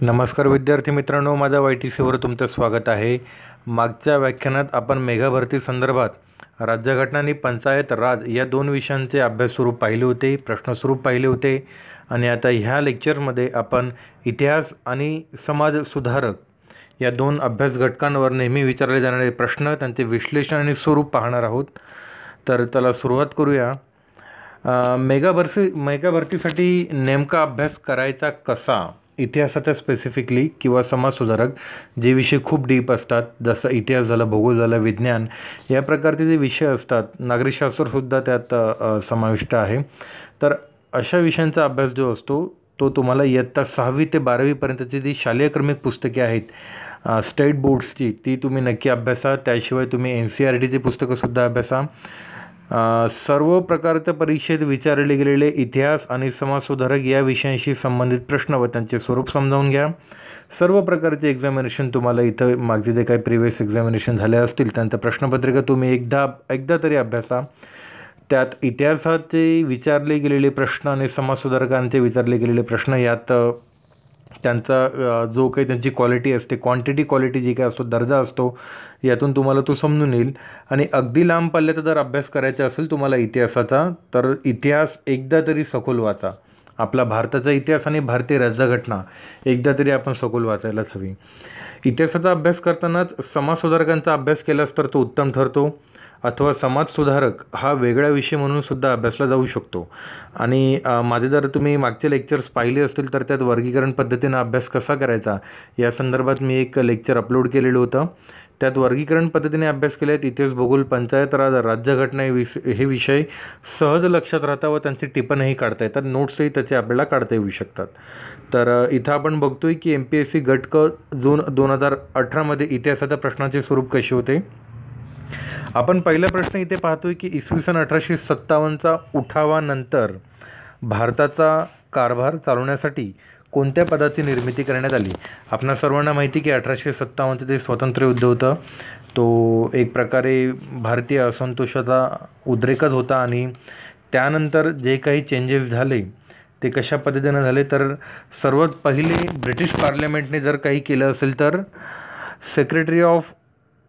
नमस्कार विद्यार्थी मित्रांनो माझ्या वाय टी सीवर तुमचं स्वागत आहे. मागच्या व्याख्यानात आपण मेघाभरती संदर्भात राज्यघटना आणि पंचायत राज या दोन विषयांचे अभ्यास स्वरूप पाहिले होते प्रश्न स्वरूप पाहिले होते. आणि आता ह्या लेक्चरमध्ये आपण इतिहास आणि समाज सुधारक या दोन अभ्यास घटकांवर नेहमी विचारले जाणारे प्रश्न त्यांचे विश्लेषण आणि स्वरूप पाहणार आहोत. तर त्याला सुरुवात करूया. अ, मेघाभरतीसाठी मेगाभरतीसाठी नेमका अभ्यास करायचा कसा? इतिहासाच्या स्पेसिफिकली किंवा समाजसुधारक जे विषय खूप डीप असतात जसं इतिहास झालं भूगोल झालं विज्ञान या प्रकारचे जे विषय असतात नागरिकशास्त्रसुद्धा त्यात समाविष्ट आहे. तर अशा विषयांचा अभ्यास जो असतो तो तुम्हाला इयत्ता सहावी ते बारावीपर्यंतची जी शालेय क्रमिक पुस्तके आहेत स्टेट बोर्ड्सची ती तुम्ही नक्की अभ्यासा. त्याशिवाय तुम्ही एन सी आर टीची पुस्तकंसुद्धा अभ्यासा. सर्व प्रकारच्या परीक्षेत विचारले गेलेले इतिहास आणि समाजसुधारक या विषयांशी संबंधित प्रश्न व त्यांचे स्वरूप समजावून घ्या. सर्व प्रकारचे एक्झामिनेशन तुम्हाला इथं मागचे जे काही प्रिव्हियस एक्झामिनेशन झाले असतील त्यांचं प्रश्नपत्रिका तुम्ही एकदा एकदा तरी अभ्यासा. त्यात इतिहासाचे विचारले गेलेले प्रश्न आणि समाजसुधारकांचे विचारले गेलेले प्रश्न यात त्यांचा जो काही त्यांची क्वालिटी असते क्वांटिटी क्वालिटी जी काही असतो दर्जा असतो यातून तुम्हाला तो समजून येईल. आणि अगदी लांब पल्ल्याचा जर अभ्यास करायचा असेल तुम्हाला इतिहासाचा तर इतिहास एकदा तरी सखोल वाचा. आपला भारताचा इतिहास आणि भारतीय राज्यघटना एकदा तरी आपण सखोल वाचायलाच हवी. इतिहासाचा अभ्यास करतानाच समाजसुधारकांचा अभ्यास केलास तर तो उत्तम ठरतो. अथवा समाजसुधारक हा वेगळा विषय म्हणून सुद्धा अभ्यासला जाऊ शकतो. आणि माझे जर तुम्ही मागचे लेक्चर्स पाहिले असतील तर त्यात वर्गीकरण पद्धतीनं अभ्यास कसा करायचा या संदर्भात मी एक लेक्चर अपलोड केलेलं होतं. त्यात वर्गीकरण पद्धतीने अभ्यास केला आहेत इतिहास भूगोल पंचायत राज राज्यघटना हे विष हे विषय सहज लक्षात राहतात व त्यांची टिपणही काढता येतात नोट्सही त्याचे आपल्याला काढता येऊ शकतात. तर इथं आपण बघतोय की एम पी एस सी गट क जून दोन हजार अठरामध्ये इतिहासाच्या प्रश्नाचे स्वरूप कसे होते? आपण पहिला प्रश्न इथे पाहतोय की इसवी सन अठराशे सत्तावन्नचा उठावानंतर भारताचा कारभार चालवण्यासाठी कोणत्या पदाची निर्मिती करण्यात आली? आपणा सर्वांना माहिती की अठराशे सत्तावन्नचं ते स्वातंत्र्य युद्ध होतं तो एक प्रकारे भारतीय असंतोषाचा उद्रेकच होता आणि त्यानंतर जे काही चेंजेस झाले ते कशा पद्धतीनं झाले? तर सर्वात पहिले ब्रिटिश पार्लमेंटने जर काही केलं असेल तर secretary of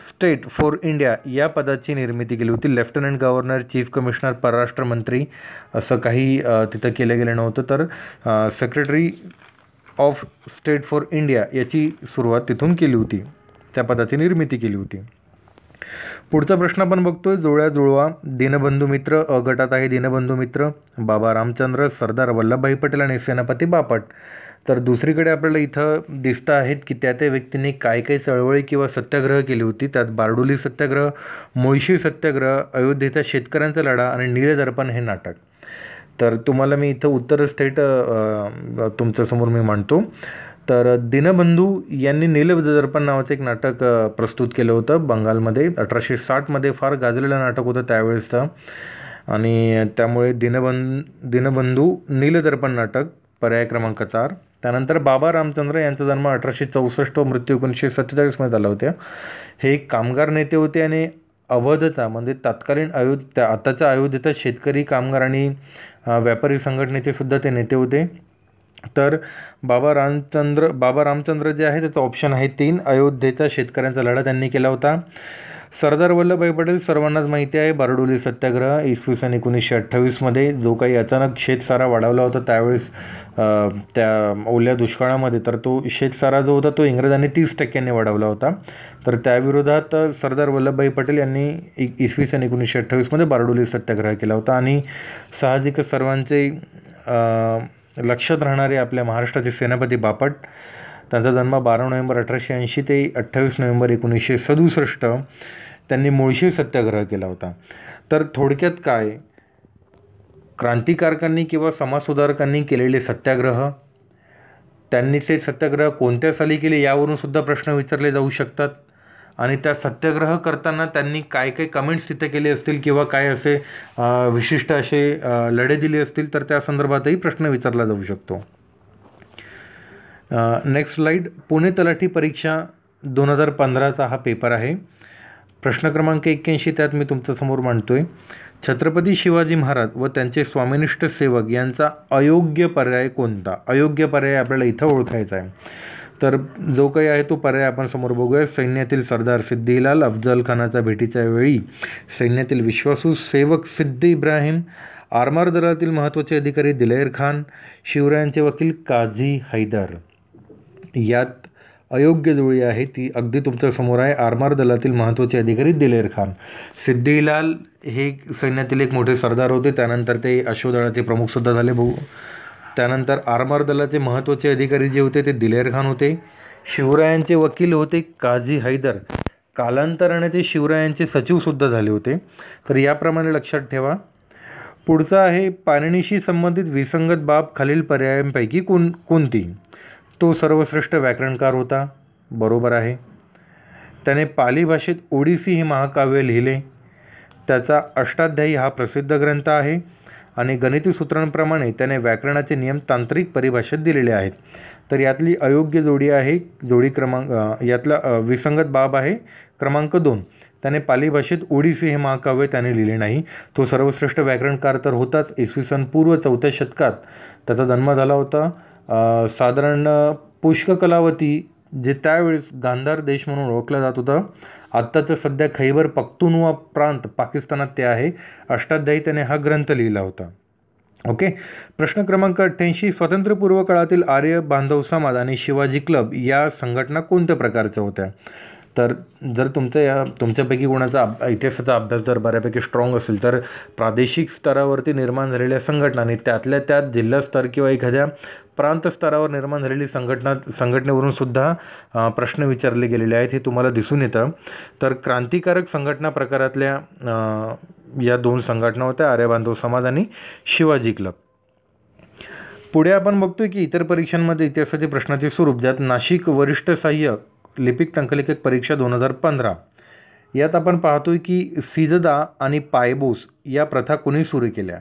state for India या पदाची निर्मिती केली होती. लेफ्टनंट गव्हर्नर चीफ कमिशनर परराष्ट्र मंत्री असं काही तिथं केलं गेलं नव्हतं. तर secretary of state for India याची सुरुवात तिथून केली होती. त्या पदाची निर्मिती केली होती. पुढचा प्रश्न आपण बघतोय. जुळ्या जुळवा दीनबंधू मित्र अ गटात आहे दीनबंधू मित्र बाबा रामचंद्र सरदार वल्लभभाई पटेल आणि सेनापती बापट. तर दुसरीकडे आपल्याला इथं दिसतं आहेत की त्या त्या व्यक्तींनी काय काय चळवळी किंवा सत्याग्रह केली होती. त्यात बारडोली सत्याग्रह मुळशी सत्याग्रह अयोध्येचा शेतकऱ्यांचा लढा आणि नीलदर्पण हे नाटक. तर तुम्हाला मी इथं उत्तर थेट तुमच्यासमोर मी मांडतो. तर दीनबंधू यांनी नीलदर्पण नावाचं एक नाटक प्रस्तुत केलं होतं बंगालमध्ये. अठराशे साठमध्ये फार गाजलेलं नाटक होतं त्यावेळेसचं आणि त्यामुळे दिनबं दीनबंधू नीलदर्पण नाटक पर्याय क्रमांक चार. त्यानंतर बाबा रामचंद्र यांचा जन्म अठराशे चौसष्ट व मृत्यू एकोणीसशे सत्तेचाळीसमध्ये झाला होता. हे एक कामगार नेते होते आणि अवधचा म्हणजे तत्कालीन अयोध्या आताच्या अयोध्येचा शेतकरी कामगार आणि व्यापारी संघटनेचे सुद्धा ते नेते होते. तर बाबा रामचंद्र बाबा रामचंद्र जे आहे त्याचं ऑप्शन आहे तीन. अयोध्येचा शेतकऱ्यांचा लढा त्यांनी केला होता. सरदार वल्लभभाई पटेल सर्वांनाच माहिती आहे. बारडोली सत्याग्रह इसवी सन एकोणीसशे अठ्ठावीसमध्ये जो काही अचानक शेतसारा वाढवला होता त्यावेळेस त्या ओल्या दुष्काळामध्ये तर तो शेतसारा जो होता तो इंग्रजांनी तीस टक्क्यांनी वाढवला होता. तर त्याविरोधात सरदार वल्लभभाई पटेल यांनी इ इसवी सन एकोणीसशे अठ्ठावीसमध्ये बारडोली सत्याग्रह केला होता. आणि साहजिकच सर्वांचे लक्षात राहणारे आपल्या महाराष्ट्राचे सेनापती बापट त्यांचा जन्म बारा नोव्हेंबर अठराशे ऐंशी ते अठ्ठावीस नोव्हेंबर एकोणीसशे सदुसष्ट त्यांनी मुळशी सत्याग्रह केला होता. तर थोडक्यात काय क्रांतिकारकांनी किंवा समाजसुधारकांनी केलेले सत्याग्रह त्यांनी ते सत्याग्रह कोणत्या साली केले यावरून सुद्धा प्रश्न विचारले जाऊ शकतात. आणि त्या सत्याग्रह करताना त्यांनी काय काय कमेंट्स तिथे केले असतील किंवा काय असे विशिष्ट असे लढे दिले असतील तर त्या संदर्भातही प्रश्न विचारला जाऊ शकतो. नेक्स्ट स्लाईड पुणे तलाठी परीक्षा दोन हजार पंधराचा हा पेपर आहे. प्रश्न क्रमांक एक्क्याऐंशी त्यात मी तुमच्यासमोर मांडतो आहे छत्रपती शिवाजी महाराज व त्यांचे स्वामिनिष्ठ सेवक यांचा अयोग्य पर्याय कोणता? अयोग्य पर्याय आपल्याला इथं ओळखायचा आहे. तर जो काही आहे तो पर्याय आपण समोर बघूया. सैन्यातील सरदार सिद्दीलाल अफजल खानाच्या भेटीच्या वेळी सैन्यातील विश्वासू सेवक सिद्दी इब्राहिम आरमार दलातील महत्त्वाचे अधिकारी दिलेर खान शिवरायांचे वकील काझी हैदर. यात अयोग्य जोडी आहे ती अगदी तुमच्यासमोर आहे. आरमार दलातील महत्त्वाचे अधिकारी दिलेर खान. सिद्दीलाल हे सैन्यातील एक मोठे सरदार होते. त्यानंतर ते अश्वदळाचे प्रमुखसुद्धा झाले भाऊ. त्यानंतर आरमार दलाचे महत्त्वाचे अधिकारी जे होते ते दिलेर खान होते. शिवरायांचे वकील होते काझी हैदर. कालांतराने ते शिवरायांचे सचिवसुद्धा झाले होते. तर याप्रमाणे लक्षात ठेवा. पुढचा आहे पाणिनीशी संबंधित विसंगत बाब खालील पर्यायांपैकी कोण कोणती? तो सर्वश्रेष्ठ व्याकरणकार होता. बरोबर आहे. त्याने पाली भाषेत ओडिसी हे महाकाव्य लिहिले. त्याचा अष्टाध्यायी हा प्रसिद्ध ग्रंथ आहे आणि गणिती सूत्रांप्रमाणे त्याने व्याकरणाचे नियम तांत्रिक परिभाषेत दिलेले आहेत. तर यातली अयोग्य जोडी आहे जोडी क्रमांक यातला विसंगत बाब आहे क्रमांक दोन. त्याने पाली भाषेत ओडिसी हे महाकाव्य त्याने लिहिले नाही. तो सर्वश्रेष्ठ व्याकरणकार तर होताच. इसवी सन पूर्व चौथ्या शतकात त्याचा जन्म झाला होता. साधारण पुष्ककलावती जे त्यावेळेस गांधार देश म्हणून ओळखला जात होता आत्ताचं सध्या खैबर पख्तुनवा प्रांत पाकिस्तानात ते आहे अष्टाध्यायी त्याने हा ग्रंथ लिहिला होता. ओके? प्रश्न क्रमांक अठ्ठ्याऐंशी स्वातंत्र्यपूर्व काळातील आर्य बांधव समाज आणि शिवाजी क्लब या संघटना कोणत्या प्रकारच्या होत्या? तर जर तुमचं या तुमच्यापैकी कोणाचा अब इतिहासाचा अभ्यास जर बऱ्यापैकी स्ट्रॉंग असेल तर प्रादेशिक स्तरावरती निर्माण झालेल्या संघटना आणि त्यातल्या त्यात जिल्हास्तर किंवा एखाद्या प्रांत स्तरावर निर्माण झालेली संघटना संघटनेवरून सुद्धा प्रश्न विचारले गेलेले आहेत हे तुम्हाला दिसून येतं. तर क्रांतिकारक संघटना प्रकारातल्या या दोन संघटना होत्या आर्यबांधव समाज आणि शिवाजी क्लब. पुढे आपण बघतोय की इतर परीक्षांमध्ये इतिहासाचे प्रश्नाचे स्वरूप ज्यात नाशिक वरिष्ठ सहाय्यक लिपिक टंकलिकेक परीक्षा दोन हजार पंधरा. यात आपण पाहतोय की सिजदा आणि पायबोस या प्रथा कोणी सुरू केल्या?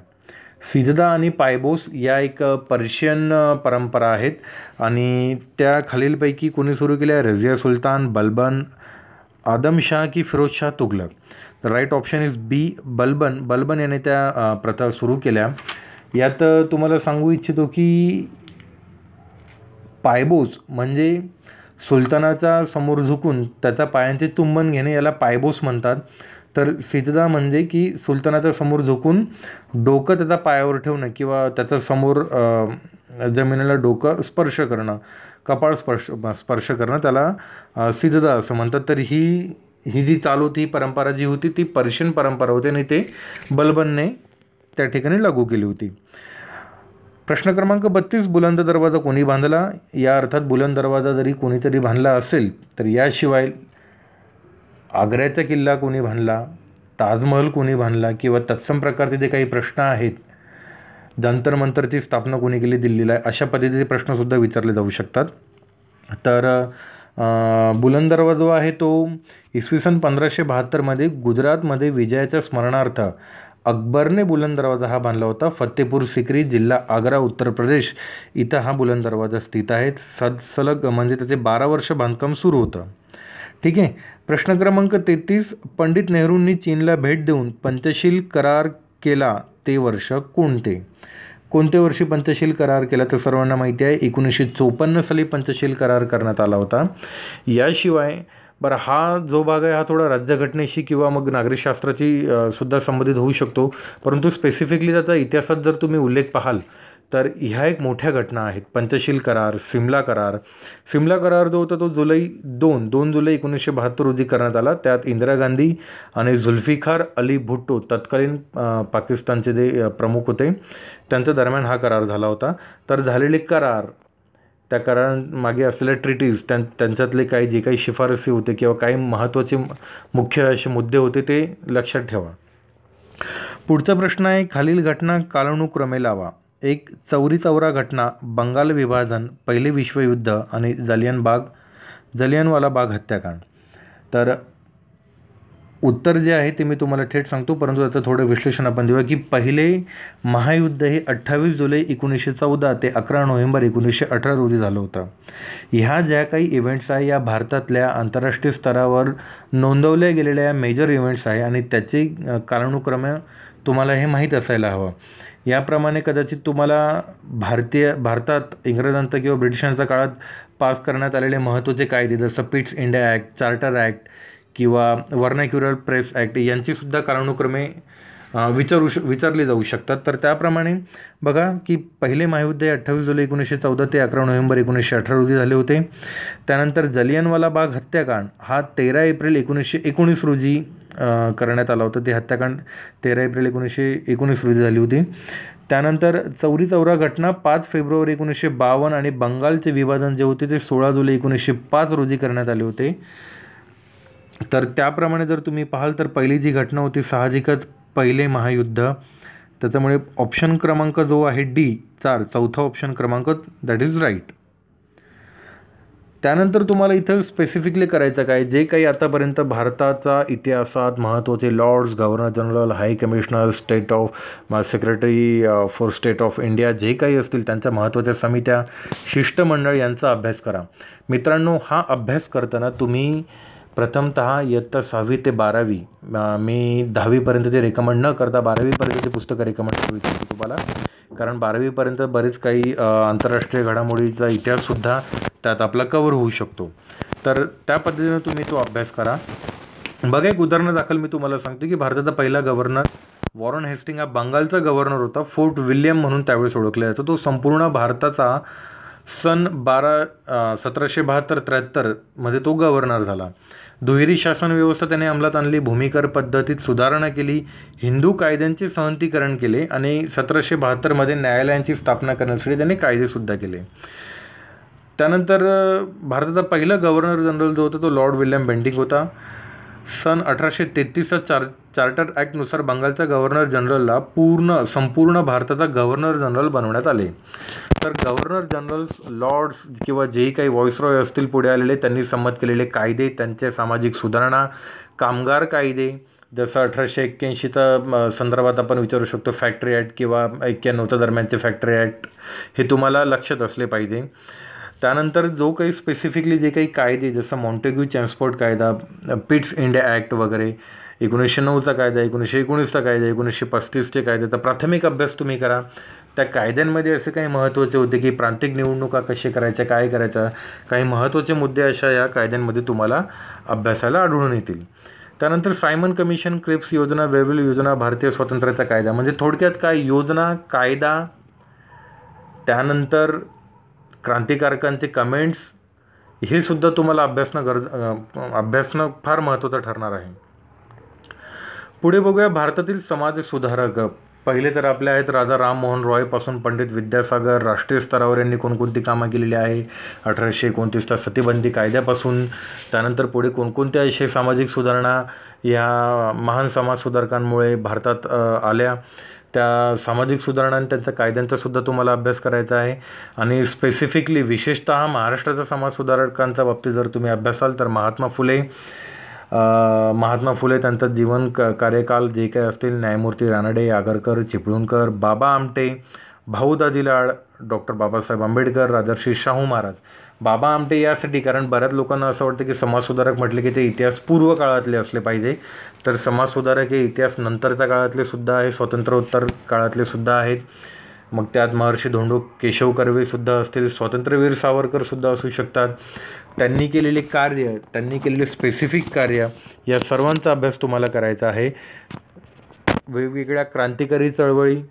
सिजदा आणि पायबोस या एक पर्शियन परंपरा आहेत. आणि त्या खालीलपैकी कोणी सुरू केल्या रझिया सुलतान बलबन आदमशाह की फिरोजशाह तुगलक. तर right option is B Balban. Balban याने त्या प्रथा सुरू केल्या. यात तुम्हाला सांगू इच्छितो की पायबोस म्हणजे सुलतानाचा समोर झुकून त्याचा पायांचे चुंबन घेणे याला पायबोस म्हणतात. तर सिजदा म्हणजे की सुलतानाच्या समोर झुकून डोकं त्याचा पायावर ठेवणं किंवा त्याच्यासमोर जमिनीला डोकं स्पर्श करणं कपाळ स्पर्श स्पर्श करणं त्याला सिजदा असं म्हणतात. तर ही ही जी चालू होती ही परंपरा जी होती ती पर्शियन परंपरा होती आणि ते बलबनने त्या ठिकाणी लागू केली होती. प्रश्न क्रमांक बत्तीस बुलंद दरवाजा कोणी बांधला? या अर्थात बुलंद दरवाजा जरी कोणीतरी बांधला असेल तर याशिवाय आग्र्याचा किल्ला कोणी बांधला ताजमहल कोणी बांधला किंवा तत्सम प्रकारचे जे काही प्रश्न आहेत जंतर मंतरची स्थापना कोणी केली दिल्लीला आहे अशा पद्धतीचे प्रश्नसुद्धा विचारले जाऊ शकतात. तर बुलंद दरवाजा जो आहे तो इसवी सन पंधराशे बहात्तरमध्ये गुजरातमध्ये विजयाच्या स्मरणार्थ अकबरने बुलंद दरवाजा हा बांधला होता. फतेपूर सिक्री जिल्हा आग्रा उत्तर प्रदेश इथं हा बुलंद दरवाजा स्थित आहे. सदसलग म्हणजे त्याचे बारा वर्ष बांधकाम सुरू होतं. ठीक आहे. प्रश्न क्रमांक तेहतीस पंडित नेहरूंनी चीनला भेट देऊन पंचशील करार केला ते वर्ष कोणते? कोणत्या वर्षी पंचशील करार केला? तर सर्वांना माहिती आहे एकोणीसशे चोपन्न साली पंचशील करार करण्यात आला होता. याशिवाय बरं हा जो भाग आहे हा थोडा राज्यघटनेशी किंवा मग नागरिकशास्त्राची सुद्धा संबंधित होऊ शकतो. परंतु स्पेसिफिकली त्याचा इतिहासात जर तुम्ही उल्लेख पाहाल तर ह्या एक मोठ्या घटना आहेत. पंचशील करार सिमला करार. सिमला करार जो होता तो जुलै दोन दोन जुलै एकोणीसशे बहात्तर रोजी करण्यात आला. त्यात इंदिरा गांधी आणि झुल्फिकार अली भुट्टो तत्कालीन पाकिस्तानचे जे प्रमुख होते त्यांच्या दरम्यान हा करार झाला होता. तर झालेले करार त्या करारांमागे असलेल्या ट्रिटीज त्यां त्यांच्यातले काही जे काही शिफारसी होते किंवा काही महत्त्वाचे मुख्य असे मुद्दे होते ते लक्षात ठेवा. पुढचा प्रश्न आहे खालील घटना कालानुक्रमे लावा. एक चौरी चौरा घटना बंगाल विभाजन पहिले विश्वयुद्ध आणि जलियन बाग जलियनवाला बाग हत्याकांड. तर उत्तर जे आहे ते मी तुम्हाला थेट सांगतो परंतु त्याचं थोडं विश्लेषण आपण देऊया की पहिले महायुद्ध हे अठ्ठावीस जुलै एकोणीसशे चौदा ते अकरा नोव्हेंबर एकोणीसशे अठरा रोजी झालं होतं. ह्या ज्या काही इव्हेंट्स आहे या भारतातल्या आंतरराष्ट्रीय स्तरावर नोंदवल्या गेलेल्या मेजर इव्हेंट्स आहे आणि त्याचे कालानुक्रमे तुम्हाला हे माहीत असायला हवं. याप्रमाणे कदाचित तुम्हाला भारतीय भारतात इंग्रजांचा किंवा ब्रिटिशांच्या काळात पास करण्यात आलेले महत्त्वाचे कायदे जसं Pitt's India Act Charter Act किंवा वर्नाक्युलर प्रेस ॲक्ट यांचीसुद्धा कालानुक्रमे विचारू श विचारली जाऊ शकतात. तर त्याप्रमाणे बघा की पहिले महायुद्ध हे अठ्ठावीस जुलै एकोणीसशे चौदा ते अकरा नोव्हेंबर एकोणीसशे अठरा रोजी झाले होते. त्यानंतर जलियनवाला बाग हत्याकांड हा तेरा एप्रिल एकोणीसशे एकोणीस रोजी करण्यात आला होता. ते हत्याकांड तेरा एप्रिल एकोणीसशे एकोणीस रोजी झाली होती. त्यानंतर चौरी चौरा घटना पाच फेब्रुवारी एकोणीसशे बावन्न आणि बंगालचे विभाजन जे होते ते सोळा जुलै एकोणीसशे पाच रोजी करण्यात आले होते. तर त्याप्रमाणे जर तुम्ही पाहाल तर पहिली जी घटना होती साहजिकच पहिले महायुद्ध. त्याच्यामुळे ऑप्शन क्रमांक जो आहे डी चार चौथा ऑप्शन क्रमांक दॅट इज राईट त्यानंतर तुम्हाला इथं स्पेसिफिकली करायचं काय? जे काही आतापर्यंत भारताचा इतिहासात महत्त्वाचे lords governor general high commissioner state of secretary for state of India जे काही असतील त्यांच्या महत्त्वाच्या समित्या शिष्टमंडळ यांचा अभ्यास करा. मित्रांनो हा अभ्यास करताना तुम्ही प्रथमतः इयत्ता सहावी ते बारावी मी दहावीपर्यंत ते रेकमेंड न करता बारावीपर्यंत ते पुस्तकं रेकमेंड करू इच्छितो तुम्हाला. कारण बारावीपर्यंत बरेच काही आंतरराष्ट्रीय घडामोडीचा इतिहाससुद्धा त्यात आपला कवर होऊ शकतो. तर त्या पद्धतीनं तुम्ही तो अभ्यास करा. बघा एक उदाहरण दाखल मी तुम्हाला सांगतो की भारताचा पहिला गव्हर्नर वॉरन हेस्टिंग हा बंगालचा गव्हर्नर होता. फोर्ट विल्यम म्हणून त्यावेळेस ओळखला जातो. तो संपूर्ण भारताचा सन बारा सतराशे बहात्तर त्र्याहत्तरमध्ये तो गव्हर्नर झाला. दुहेरी शासन व्यवस्था त्याने अंमलात आणली भूमिकर पद्धतीत सुधारणा केली हिंदू कायद्यांचे सहंतीकरण केले आणि सतराशे बहात्तरमध्ये न्यायालयांची स्थापना करण्यासाठी त्याने कायदेसुद्धा केले. त्यानंतर भारताचा पहिला गव्हर्नर जनरल जो होता तो लॉर्ड विल्यम बेंटिंग होता. सन अठराशे तेहतीसचा चार चार्टर ॲक्टनुसार बंगालच्या गव्हर्नर जनरलला पूर्ण संपूर्ण भारताचा गव्हर्नर जनरल बनवण्यात आले. तर गव्हर्नर जनरल्स लॉर्ड्स किंवा जेही काही व्हॉइसरॉय असतील पुढे आलेले त्यांनी संमत केलेले कायदे त्यांचे सामाजिक सुधारणा कामगार कायदे जसं अठराशे एक्क्याऐंशीचा संदर्भात आपण विचारू शकतो फॅक्टरी ॲक्ट किंवा एक्क्याण्णवच्या दरम्यानचे फॅक्टरी ॲक्ट हे तुम्हाला लक्षात असले पाहिजे. त्यानंतर जो काही स्पेसिफिकली जे काही कायदे जसं मॉन्टेग्यू चॅम्सपोर्ट कायदा पिट्स इंडिया ॲक्ट वगैरे एकोणीसशे नऊचा कायदा एकोणीसशे एकोणीसचा कायदा एकोणीसशे पस्तीसचे कायदे तर प्राथमिक अभ्यास तुम्ही करा. त्या कायद्यांमध्ये असे काही महत्त्वाचे होते की प्रांतिक निवडणुका कसे करायच्या काय करायच्या काही महत्त्वाचे मुद्दे अशा या कायद्यांमध्ये तुम्हाला अभ्यासाला आढळून येतील. त्यानंतर सायमन कमिशन क्रिप्स योजना वेवेल योजना भारतीय स्वातंत्र्याचा कायदा. म्हणजे थोडक्यात काय? योजना कायदा त्यानंतर क्रांतिकारकांचे कमेंट्स हे सुद्धा तुम्हाला अभ्यासणं गरज अभ्यासणं फार महत्त्वाचं ठरणार आहे. पुढे बघूया भारतातील समाज सुधारक. पहिले तर आपले आहेत राजा राममोहन रॉयपासून पंडित विद्यासागर. राष्ट्रीय स्तरावर यांनी कोणकोणती कामं केलेली आहे? अठराशे एकोणतीसच्या सतीबंदी कायद्यापासून. त्यानंतर पुढे कोणकोणत्या असे सामाजिक सुधारणा या महान समाजसुधारकांमुळे भारतात आल्या? त्या सामाजिक सुधारणा आणि त्यांच्या कायद्यांचासुद्धा तुम्हाला अभ्यास करायचा आहे. आणि स्पेसिफिकली विशेषतः महाराष्ट्राच्या समाजसुधारकांच्या बाबतीत जर तुम्ही अभ्यासाल तर महात्मा फुले महात्मा फुले त्यांचं जीवन क कार्यकाल जे काही असतील न्यायमूर्ती रानडे आगरकर चिपळूणकर बाबा आमटे भाऊ दाजीलाड डॉक्टर बाबासाहेब आंबेडकर राजर्षी शाहू महाराज. बाबा आमटे यासाठी कारण बऱ्याच लोकांना असं वाटतं की समाजसुधारक म्हटले की ते इतिहास पूर्व काळातले असले पाहिजे. तर समाजसुधारक हे इतिहास नंतरच्या काळातले सुद्धा आहे स्वातंत्र्योत्तर काळातले सुद्धा आहेत. मग त्यात महर्षी धोंडू केशव कर्वेसुद्धा असतील स्वातंत्र्यवीर सावरकरसुद्धा असू शकतात. त्यांनी केलेले कार्य त्यांनी केलेले स्पेसिफिक कार्य या सर्वांचा अभ्यास तुम्हाला करायचा आहे. वेगवेगळ्या क्रांतिकारी चळवळी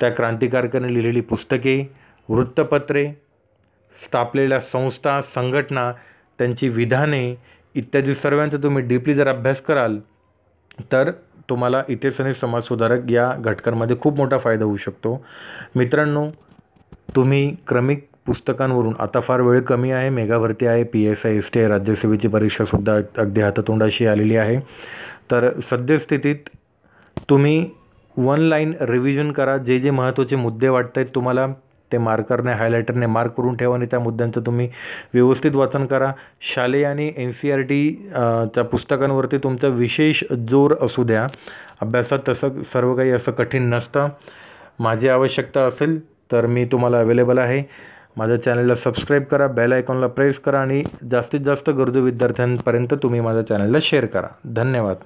त्या क्रांतिकारकांनी लिहिलेली पुस्तके वृत्तपत्रे स्थापलेल्या संस्था संघटना त्यांची विधाने इत्यादी सर्वांचा तुम्ही डीपली जर अभ्यास कराल तर तुम्हाला इतिहास आणि समाजसुधारक या घटकांमध्ये खूप मोठा फायदा होऊ शकतो. मित्रांनो तुम्ही क्रमिक पुस्तकांवरून आता फार वेळ कमी आहे मेगाभरती आहे P S I S T I राज्यसेवेची परीक्षासुद्धा अगदी हातातोंडाशी आलेली आहे. तर सद्यस्थितीत तुम्ही वन लाईन रिव्हिजन करा जे जे महत्त्वाचे मुद्दे वाटत आहेत तुम्हाला ते मार्करने हायलायटरने मार्क करून ठेवा आणि त्या मुद्द्यांचं तुम्ही व्यवस्थित वाचन करा. शालेय आणि एन सी आर टी च्या पुस्तकांवरती तुमचा विशेष जोर असू द्या. अभ्यासात तसं सर्व काही असं कठीण नसतं. माझी आवश्यकता असेल तर मी तुम्हाला अवेलेबल आहे. माझ्या चॅनलला सबस्क्राईब करा बेल आयकॉनला प्रेस करा आणि जास्तीत जास्त गरजू विद्यार्थ्यांपर्यंत तुम्ही माझ्या चॅनलला शेअर करा. धन्यवाद.